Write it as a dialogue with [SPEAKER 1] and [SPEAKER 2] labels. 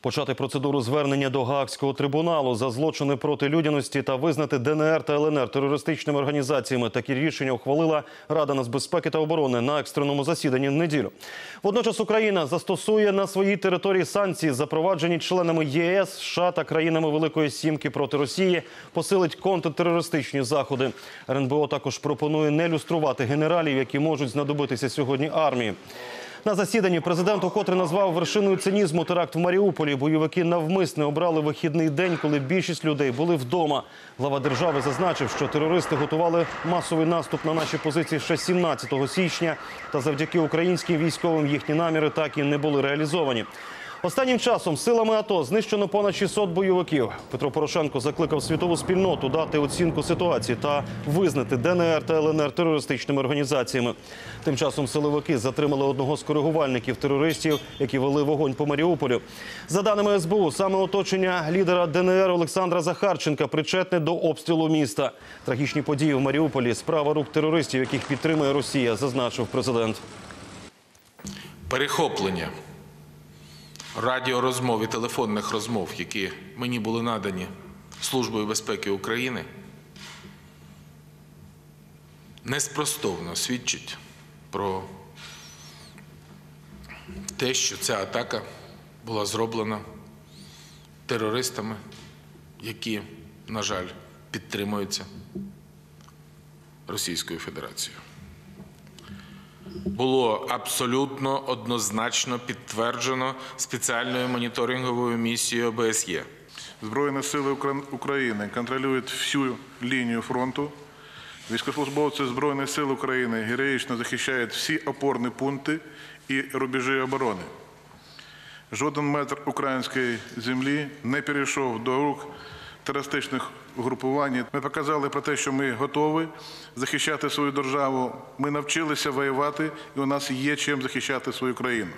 [SPEAKER 1] Почати процедуру звернення до Гаагського трибуналу за злочини проти людяності та визнати ДНР та ЛНР терористичними організаціями. Такі рішення ухвалила Рада нацбезпеки та оборони на екстреному засіданні в неділю. Водночас Україна застосує на своїй території санкції, запроваджені членами ЄС, США та країнами Великої Сімки проти Росії, посилить контртерористичні заходи. РНБО також пропонує не люструвати генералів, які можуть знадобитися сьогодні армії. На засіданні президент укотре назвав вершиною цинізму теракт в Маріуполі. Бойовики навмисне обрали вихідний день, коли більшість людей були вдома. Глава держави зазначив, що терористи готували масовий наступ на наші позиції ще 17 січня. Та завдяки українським військовим їхні наміри так і не були реалізовані. Останнім часом силами АТО знищено понад 600 бойовиків. Петро Порошенко закликав світову спільноту дати оцінку ситуації та визнати ДНР та ЛНР терористичними організаціями. Тим часом силовики затримали одного з коригувальників терористів, які вели вогонь по Маріуполю. За даними СБУ, саме оточення лідера ДНР Олександра Захарченка причетне до обстрілу міста. Трагічні події в Маріуполі справа рук терористів, яких підтримує Росія, зазначив президент.
[SPEAKER 2] перехоплення радіорозмов і телефонних розмов, які мені були надані Службою безпеки України, неспростовно свідчить про те, що ця атака була зроблена терористами, які, на жаль, підтримуються Російською Федерацією було абсолютно однозначно підтверджено спеціальною моніторинговою місією ОБСЄ.
[SPEAKER 3] Збройні сили України контролюють всю лінію фронту. Військовослужбовці Збройних сил України героїчно захищають всі опорні пункти і рубежі оборони. Жоден метр української землі не перейшов до рук терористичних угрупувань. Ми показали про те, що ми готові захищати свою державу. Ми навчилися воювати, і у нас є чим захищати свою країну.